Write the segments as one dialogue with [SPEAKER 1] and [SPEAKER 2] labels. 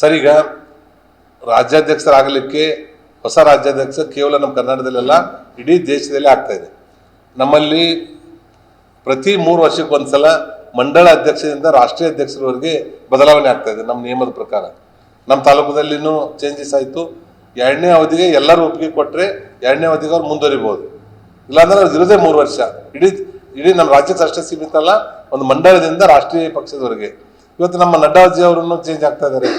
[SPEAKER 1] Sir, ಈಗ ರಾಜ್ಯಾಧ್ಯಕ್ಷರಾಗಲಿಕ್ಕೆ ಹೊಸ ರಾಜ್ಯಾಧ್ಯಕ್ಷ ಕೇವಲ ನಮ್ಮ ಕರ್ನಾಟಕದಲ್ಲೆಲ್ಲ ಇಡೀ ದೇಶದಲ್ಲೇ ಆಗ್ತಾ ಇದೆ. ನಮ್ಮಲ್ಲಿ ಪ್ರತಿ ಮೂರು ವರ್ಷಕ್ಕೆ ಒಂದ್ಸಲ ಮಂಡಳ ಅಧ್ಯಕ್ಷದಿಂದ ರಾಷ್ಟ್ರೀಯ ಅಧ್ಯಕ್ಷರವರೆಗೆ ಬದಲಾವಣೆ ಆಗ್ತಾ ಇದೆ ನಮ್ಮ ನಿಯಮದ ಪ್ರಕಾರ. ನಮ್ಮ ತಾಲೂಕದಲ್ಲಿನೂ ಚೇಂಜಸ್ ಆಯಿತು. ಎರಡನೇ ಅವಧಿಗೆ ಎಲ್ಲರೂ ಒಪ್ಪಿಗೆ ಕೊಟ್ಟರೆ ಎರಡನೇ ಅವಧಿಗೆ ಅವ್ರು ಮುಂದುವರಿಬೋದು ಇಲ್ಲಾಂದ್ರೆ ಅವ್ರು ಇರೋದೇ ಮೂರು ವರ್ಷ. ಇಡೀ ಇಡೀ ನಮ್ಮ ರಾಜ್ಯಕ್ಕೆ ಅಷ್ಟೇ ಸೀಮಿತ ಅಲ್ಲ, ಒಂದು ಮಂಡಳದಿಂದ ರಾಷ್ಟ್ರೀಯ ಪಕ್ಷದವರೆಗೆ. ಇವತ್ತು ನಮ್ಮ ನಡ್ಡಾಜಿ ಅವರನ್ನು ಚೇಂಜ್ ಆಗ್ತಾ ಇದ್ದಾರೆ.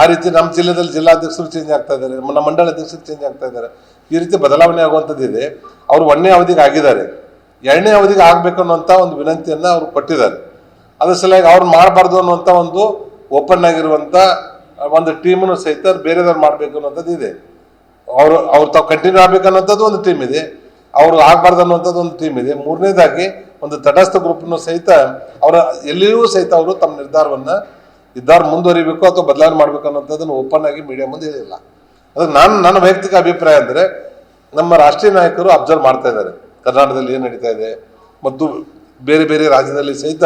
[SPEAKER 1] ಆ ರೀತಿ ನಮ್ಮ ಜಿಲ್ಲೆದಲ್ಲಿ ಜಿಲ್ಲಾಧ್ಯಕ್ಷರು ಚೇಂಜ್ ಆಗ್ತಾ ಇದ್ದಾರೆ, ನಮ್ಮ ಮಂಡಳ ಅಧ್ಯಕ್ಷರು ಚೇಂಜ್ ಆಗ್ತಾ ಇದ್ದಾರೆ. ಈ ರೀತಿ ಬದಲಾವಣೆ ಆಗುವಂಥದ್ದು ಇದೆ ಅವರು ಒಂದನೇ ಅವಧಿಗೆ ಆಗಿದ್ದಾರೆ. ಎರಡನೇ ಅವಧಿಗೆ ಆಗಬೇಕು ಅನ್ನುವಂಥ ಒಂದು ವಿನಂತಿಯನ್ನು ಅವರು ಕೊಟ್ಟಿದ್ದಾರೆ. ಅದರ ಸಲುವಾಗಿ ಅವ್ರು ಮಾಡಬಾರ್ದು ಅನ್ನುವಂಥ ಒಂದು ಓಪನ್ ಆಗಿರುವಂಥ ಒಂದು ಟೀಮನ್ನು ಸಹಿತ ಬೇರೆದವ್ರು ಮಾಡಬೇಕು ಅನ್ನೋಂಥದ್ದು ಇದೆ. ಅವರು, ಅವ್ರು ತಾವು ಕಂಟಿನ್ಯೂ ಆಗಬೇಕು ಅನ್ನೋಂಥದ್ದು ಒಂದು ಟೀಮ್ ಇದೆ. ಅವರು ಆಗಬಾರ್ದು ಅನ್ನುವಂಥದ್ದು ಒಂದು ಟೀಮ್ ಇದೆ. ಮೂರನೇದಾಗಿ ಒಂದು ತಟಸ್ಥ ಗ್ರೂಪ್ನು ಸಹಿತ ಅವರ, ಎಲ್ಲಿಯೂ ಸಹಿತ ಅವರು ತಮ್ಮ ನಿರ್ಧಾರವನ್ನ ನಿರ್ಧಾರ ಮುಂದುವರಿಬೇಕು ಅಥವಾ ಬದಲಾವಣೆ ಮಾಡ್ಬೇಕು ಅನ್ನೋಂಥದ್ದನ್ನು ಓಪನ್ ಆಗಿ ಮೀಡಿಯಾ ಮುಂದೆ ಇಲ್ಲ ಅದಕ್ಕೆ ನಾನು, ನನ್ನ ವೈಯಕ್ತಿಕ ಅಭಿಪ್ರಾಯ ಅಂದರೆ ನಮ್ಮ ರಾಷ್ಟ್ರೀಯ ನಾಯಕರು ಅಬ್ಸರ್ವ್ ಮಾಡ್ತಾ ಇದ್ದಾರೆ. ಕರ್ನಾಟಕದಲ್ಲಿ ಏನು ನಡೀತಾ ಇದೆ ಮತ್ತು ಬೇರೆ ಬೇರೆ ರಾಜ್ಯದಲ್ಲಿ ಸಹಿತ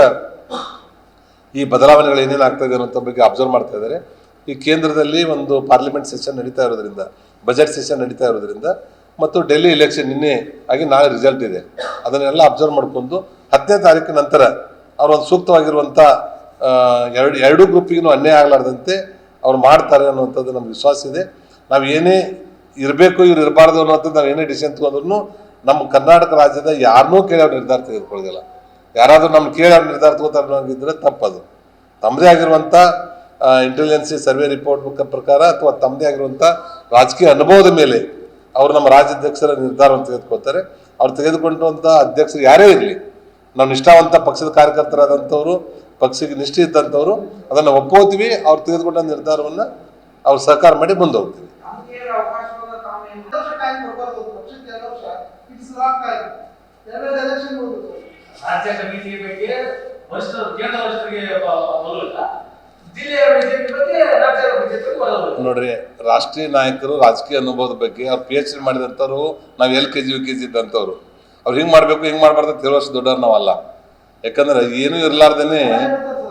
[SPEAKER 1] ಈ ಬದಲಾವಣೆಗಳು ಏನೇನು ಆಗ್ತಾ ಇದೆ ಅನ್ನೋ ಬಗ್ಗೆ ಅಬ್ಸರ್ವ್ ಮಾಡ್ತಾ ಇದ್ದಾರೆ. ಈ ಕೇಂದ್ರದಲ್ಲಿ ಒಂದು ಪಾರ್ಲಿಮೆಂಟ್ ಸೆಷನ್ ನಡೀತಾ ಇರೋದ್ರಿಂದ ಬಜೆಟ್ ಸೆಷನ್ ನಡೀತಾ ಇರೋದ್ರಿಂದ ಮತ್ತು ಡೆಲ್ಲಿ ಇಲೆಕ್ಷನ್ ನಿನ್ನೆ ಆಗಿ ನಾಳೆ ರಿಸಲ್ಟ್ ಇದೆ. ಅದನ್ನೆಲ್ಲ ಅಬ್ಸರ್ವ್ ಮಾಡ್ಕೊಂಡು ಹತ್ತನೇ ತಾರೀಕು ನಂತರ ಅವರೊಂದು ಸೂಕ್ತವಾಗಿರುವಂಥ ಎರಡು, ಎರಡೂ ಗ್ರೂಪಿಗೂ ಅನ್ಯಾಯ ಆಗಲಾರ್ದಂತೆ ಅವ್ರು ಮಾಡ್ತಾರೆ ಅನ್ನುವಂಥದ್ದು ನಮ್ಗೆ ವಿಶ್ವಾಸ ಇದೆ. ನಾವು ಏನೇ ಇರಬೇಕು ಇವ್ರು ಇರಬಾರ್ದು ಅನ್ನೋಂಥದ್ದು ನಾವು ಏನೇ ಡಿಸಿಷನ್ ತಗೊಂಡ್ರು ನಮ್ಮ ಕರ್ನಾಟಕ ರಾಜ್ಯದ ಯಾರನ್ನೂ ಕೇಳಿ ಅವ್ರು ನಿರ್ಧಾರ ತೆಗೆದುಕೊಳ್ಳೋದಿಲ್ಲ. ಯಾರಾದರೂ ನಮ್ಮ ಕೇಳಿ ಅವ್ರು ನಿರ್ಧಾರ ತಗೋತಾರೆ ಅನ್ನೋಂಗಿದ್ರೆ ತಪ್ಪದು. ತಮ್ಮದೇ ಆಗಿರುವಂಥ ಇಂಟೆಲಿಜೆನ್ಸಿ ಸರ್ವೆ ರಿಪೋರ್ಟ್ ಪ್ರಕಾರ ಅಥವಾ ತಮ್ಮದೇ ಆಗಿರುವಂಥ ರಾಜಕೀಯ ಅನುಭವದ ಮೇಲೆ ಅವರು ನಮ್ಮ ರಾಜ್ಯಾಧ್ಯಕ್ಷರ ನಿರ್ಧಾರವನ್ನು ತೆಗೆದುಕೊಳ್ತಾರೆ. ಅವ್ರು ತೆಗೆದುಕೊಂಡಂಥ ಅಧ್ಯಕ್ಷರು ಯಾರೇ ಇರಲಿ ನಾವು ನಿಷ್ಠಾವಂತ ಪಕ್ಷದ ಕಾರ್ಯಕರ್ತರಾದಂಥವ್ರು ಪಕ್ಷಕ್ಕೆ ನಿಷ್ಠೆ ಇದ್ದಂಥವ್ರು ಅದನ್ನು ಒಪ್ಪೋತೀವಿ ಅವ್ರು ತೆಗೆದುಕೊಂಡ ನಿರ್ಧಾರವನ್ನು ಅವ್ರು ಸಹಕಾರ ಮಾಡಿ ಮುಂದೆ ಹೋಗ್ತೀವಿ ನೋಡ್ರಿ ರಾಷ್ಟ್ರೀಯ ನಾಯಕರು ರಾಜಕೀಯ ಅನುಭವದ ಬಗ್ಗೆ ಅವ್ರು ಪಿ ಎಚ್ ಡಿ ಮಾಡಿದಂಥವ್ರು ನಾವು L K G U K G ಇದ್ದಂಥವ್ರು. ಅವ್ರು ಹಿಂಗೆ ಮಾಡಬೇಕು ಹಿಂಗೆ ಮಾಡಬಾರ್ದು ವರ್ಷ ದೊಡ್ಡವ್ರು ನಾವಲ್ಲ. ಯಾಕಂದ್ರೆ ಏನೂ ಇರಲಾರ್ದೇನೆ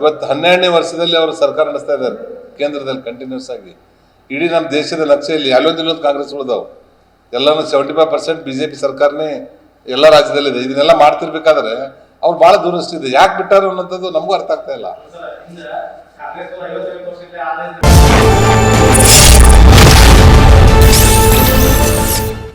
[SPEAKER 1] ಇವತ್ತು ಹನ್ನೆರಡನೇ ವರ್ಷದಲ್ಲಿ ಅವರು ಸರ್ಕಾರ ನಡೆಸ್ತಾ ಇದ್ದಾರೆ, ಕೇಂದ್ರದಲ್ಲಿ ಕಂಟಿನ್ಯೂಸ್ ಆಗಿ. ಇಡೀ ನಮ್ಮ ದೇಶದ ನಕ್ಷೆಯಲ್ಲಿ ಅಲ್ಲೊಂದು ಇಲ್ಲೊಂದು ಕಾಂಗ್ರೆಸ್ ಉಳಿದವು ಎಲ್ಲನೂ seventy five percent B J P ಸರ್ಕಾರನೇ ಎಲ್ಲ ರಾಜ್ಯದಲ್ಲಿದೆ. ಇದನ್ನೆಲ್ಲ ಮಾಡ್ತಿರ್ಬೇಕಾದ್ರೆ ಅವ್ರು ಭಾಳ ದೂರಷ್ಟಿದೆ ಯಾಕೆ ಬಿಟ್ಟಾರು ಅನ್ನೋಂಥದ್ದು ನಮಗೂ ಅರ್ಥ ಆಗ್ತಾ ಇಲ್ಲ.